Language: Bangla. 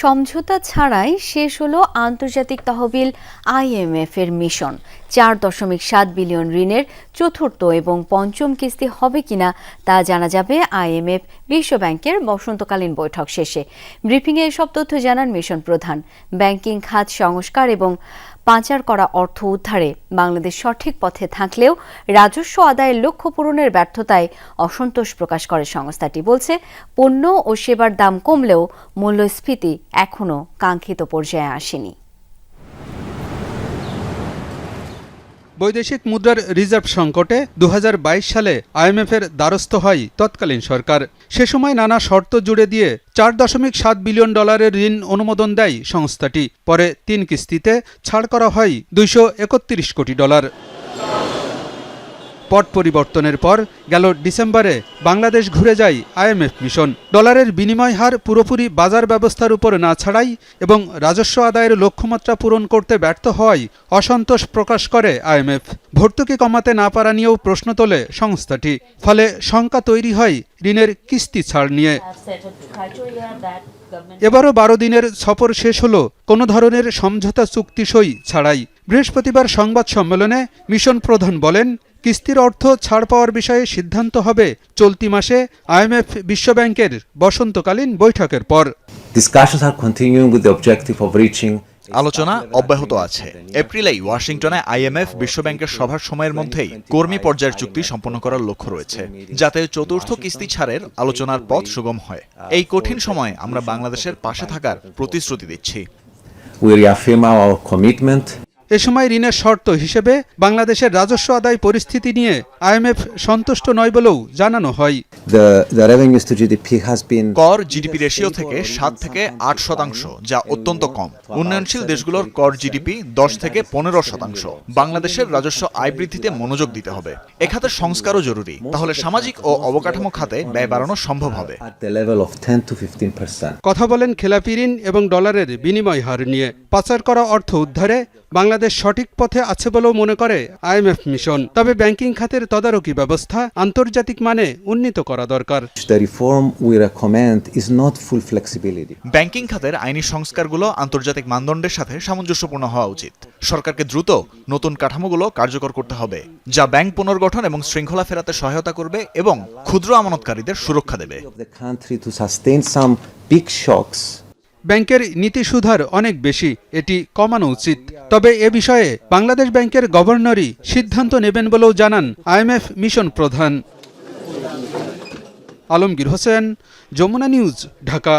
সমঝোতা ছাড়াই শেষ হলো আন্তর্জাতিক তহবিল আইএমএফ এর মিশন। চার দশমিক সাত বিলিয়ন ঋণের চতুর্থ এবং পঞ্চম কিস্তি হবে কিনা তা জানা যাবে আইএমএফ বিশ্বব্যাংকের বসন্তকালীন বৈঠক শেষে। ব্রিফিংয়ে এসব তথ্য জানান মিশন প্রধান। ব্যাংকিং, খাত সংস্কার এবং পাচার করা অর্থ উদ্ধারে বাংলাদেশ সঠিক পথে থাকলেও রাজস্ব আদায়ের লক্ষ্য পূরণের ব্যর্থতায় অসন্তোষ প্রকাশ করে সংস্থাটি। বলছে, পণ্য ও সেবার দাম কমলেও মূল্যস্ফীতি এখনও কাঙ্ক্ষিত পর্যায়ে আসেনি। বৈদেশিক মুদ্রার রিজার্ভ সংকটে দু হাজার বাইশ সালে আইএমএফের দ্বারস্থ হয় তৎকালীন সরকার। সে সময় নানা শর্ত জুড়ে দিয়ে চার দশমিক সাত বিলিয়ন ডলারের ঋণ অনুমোদন দেয় সংস্থাটি। পরে তিন কিস্তিতে ছাড় করা হয় দুইশো একত্রিশ কোটি ডলার। পট পরিবর্তনের পর গেল ডিসেম্বরে বাংলাদেশ ঘুরে যায় আইএমএফ মিশন। ডলারের বিনিময় হার পুরোপুরি বাজার ব্যবস্থার উপর না ছাড়াই এবং রাজস্ব আদায়ের লক্ষ্যমাত্রা পূরণ করতে ব্যর্থ হওয়ায় অসন্তোষ প্রকাশ করে আইএমএফ ভর্তুকি কমাতে না পারা নিয়েও প্রশ্ন তোলে সংস্থাটি। ফলে শঙ্কা তৈরি হয় ঋণের কিস্তি ছাড় নিয়ে। এবারও বারো দিনের সফর শেষ হল কোনো ধরনের সমঝোতা চুক্তি সই ছাড়াই। বৃহস্পতিবার সংবাদ সম্মেলনে মিশন প্রধান বলেন কিস্তির অর্থ ছাড় পাওয়ার বিষয়ে সিদ্ধান্ত হবে চলতি মাসে আইএমএফ বিশ্বব্যাংকের বসন্তকালীন বৈঠকের পর। Discussions are continuing with the objective of reaching আলোচনা অব্যাহত আছে। এপ্রিলেই ওয়াশিংটনে আইএমএফ বিশ্বব্যাংকের সভার সময়ের মধ্যেই কর্মী পর্যায়ের চুক্তি সম্পন্ন করার লক্ষ্য রয়েছে যাতে চতুর্থ কিস্তি ছাড়ের আলোচনার পথ সুগম হয়। এই কঠিন সময়ে আমরা বাংলাদেশের পাশে থাকার প্রতিশ্রুতি দিচ্ছি। We reaffirm our commitment এ সময় ঋণের শর্ত হিসেবে বাংলাদেশের রাজস্ব আদায় পরিস্থিতি নিয়ে আইএমএফ সন্তুষ্ট নয় বলেও জানানো হয়। কর জিডিপি রেশিও থেকে সাত থেকে আট শতাংশ যা অত্যন্ত কম। উন্নয়নশীল দেশগুলোর কর জিডিপি দশ থেকে পনেরো শতাংশ। বাংলাদেশের রাজস্ব আয় বৃদ্ধিতে মনোযোগ দিতে হবে। এ খাতের সংস্কারও জরুরি। তাহলে সামাজিক ও অবকাঠামো খাতে ব্যয় বাড়ানো সম্ভব হবে। At the level of 10 to 15 percent. কথা বলেন খেলাপি ঋণ এবং ডলারের বিনিময় হার নিয়ে। পাচার করা অর্থ উদ্ধারে বাংলাদেশ সঠিক পথে আছে বলেও মনে করে আইএমএফ মিশন। তবে ব্যাংকিং খাতের তদারকি ব্যবস্থা আন্তর্জাতিক মানে উন্নীত করা দরকার. ব্যাংকিং খাতের আইনি সংস্কারগুলো আন্তর্জাতিক মানদণ্ডের সাথে সামঞ্জস্যপূর্ণ হওয়া উচিত। সরকারকে দ্রুত নতুন কাঠামোগুলো কার্যকর করতে হবে যা ব্যাংক পুনর্গঠন এবং শৃঙ্খলা ফেরাতে সহায়তা করবে এবং ক্ষুদ্র আমানতকারীদের সুরক্ষা দেবে। ব্যাংকের নীতি সুধার অনেক বেশি, এটি কমানো উচিত। তবে এ বিষয়ে বাংলাদেশ ব্যাংকের গভর্নরই সিদ্ধান্ত নেবেন বলেও জানান আইএমএফ মিশন প্রধান। আলমগীর হোসেন, যমুনা নিউজ, ঢাকা।